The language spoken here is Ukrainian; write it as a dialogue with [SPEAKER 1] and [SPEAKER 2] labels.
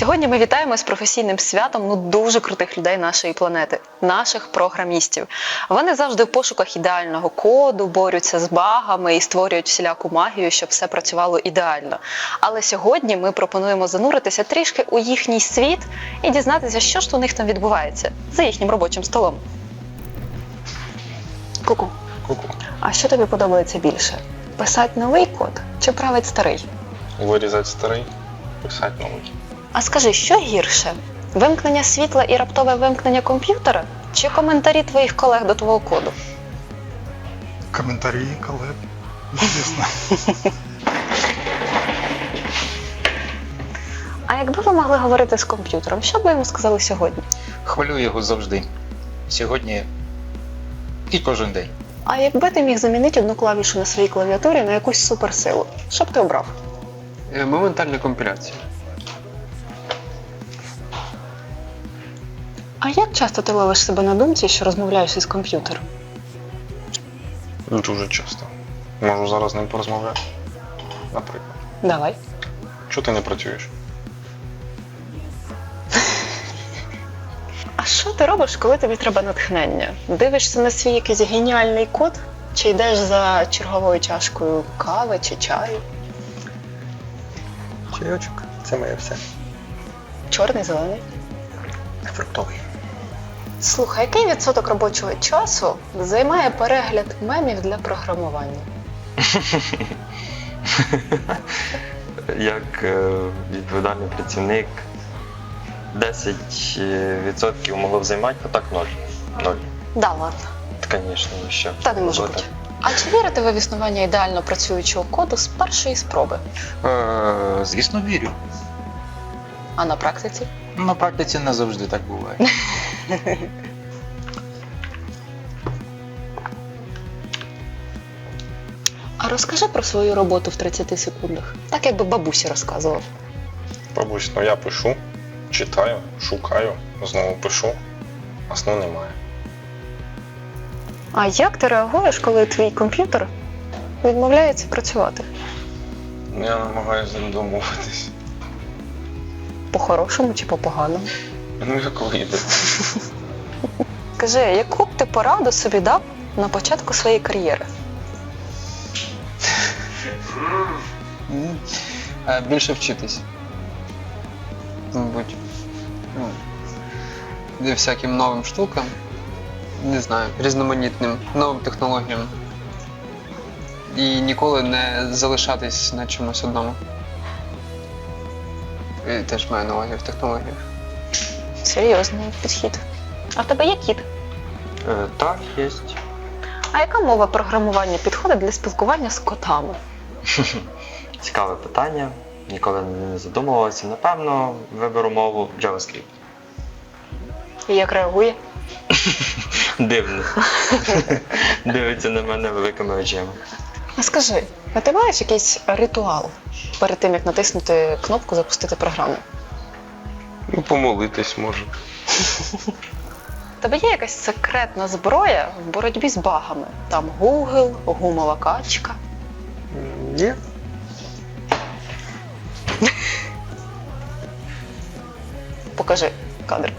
[SPEAKER 1] Сьогодні ми вітаємо з професійним святом ну дуже крутих людей нашої планети, наших програмістів. Вони завжди в пошуках ідеального коду, борються з багами і створюють всіляку магію, щоб все працювало ідеально. Але сьогодні ми пропонуємо зануритися трішки у їхній світ і дізнатися, що ж у них там відбувається за їхнім робочим столом. Ку-ку.
[SPEAKER 2] Ку-ку.
[SPEAKER 1] А що тобі подобається більше? Писати новий код чи править старий?
[SPEAKER 2] Вирізати старий, писати новий.
[SPEAKER 1] А скажи, що гірше? Вимкнення світла і раптове вимкнення комп'ютера чи коментарі твоїх колег до твого коду?
[SPEAKER 3] Коментарі, колег. Звісно.
[SPEAKER 1] А якби ви могли говорити з комп'ютером, що б ви йому сказали сьогодні?
[SPEAKER 4] Хвалю його завжди. Сьогодні і кожен день.
[SPEAKER 1] А якби ти міг замінити одну клавішу на своїй клавіатурі на якусь суперсилу, що б ти обрав?
[SPEAKER 5] Е, Моментальна компіляція.
[SPEAKER 1] А як часто ти ловиш себе на думці, що розмовляєш із комп'ютером?
[SPEAKER 2] Дуже часто. Можу зараз з ним порозмовляти. Наприклад.
[SPEAKER 1] Давай.
[SPEAKER 2] Чого ти не працюєш?
[SPEAKER 1] А що ти робиш, коли тобі треба натхнення? Дивишся на свій якийсь геніальний код? Чи йдеш за черговою чашкою кави чи чаю?
[SPEAKER 5] Чайочок. Це моє все.
[SPEAKER 1] Чорний, зелений?
[SPEAKER 5] Фруктовий.
[SPEAKER 1] Слухай, який відсоток робочого часу займає перегляд мемів для програмування?
[SPEAKER 6] як е, відповідальний працівник 10% могло б займати, а так ноль. Ноль.
[SPEAKER 1] Да, ладно.
[SPEAKER 6] Звісно, ну що.
[SPEAKER 1] Та не може бути. А чи вірите ви в існування ідеально працюючого коду з першої спроби?
[SPEAKER 4] Е, звісно, вірю.
[SPEAKER 1] А на практиці?
[SPEAKER 4] На практиці не завжди так буває.
[SPEAKER 1] А розкажи про свою роботу в 30 секундах. Так якби бабусі розказував.
[SPEAKER 2] Бабусь, ну я пишу, читаю, шукаю, знову пишу, а сну немає.
[SPEAKER 1] А як ти реагуєш, коли твій комп'ютер відмовляється працювати?
[SPEAKER 2] Я намагаюся з ним домовитись.
[SPEAKER 1] По-хорошому чи по-поганому?
[SPEAKER 2] Ну як вийде.
[SPEAKER 1] Скажи, яку б ти пораду собі дав на початку своєї кар'єри?
[SPEAKER 5] Е, Більше вчитись. Мабуть. Ну, всяким новим штукам. Не знаю, різноманітним, новим технологіям. І ніколи не залишатись на чомусь одному. І теж маю на увазі в технологіях.
[SPEAKER 1] Серйозний підхід. А в тебе є кіт?
[SPEAKER 6] Е, Так, є.
[SPEAKER 1] А яка мова програмування підходить для спілкування з котами?
[SPEAKER 6] Цікаве питання. Ніколи не задумувався. Напевно, виберу мову JavaScript.
[SPEAKER 1] І як реагує?
[SPEAKER 6] Дивно. Дивиться на мене великими очима.
[SPEAKER 1] А скажи, а ти маєш якийсь ритуал перед тим, як натиснути кнопку запустити програму?
[SPEAKER 2] Ну, помолитись може.
[SPEAKER 1] Тебе є якась секретна зброя в боротьбі з багами? Там Google, гумова качка.
[SPEAKER 5] Є?
[SPEAKER 1] Покажи кадр.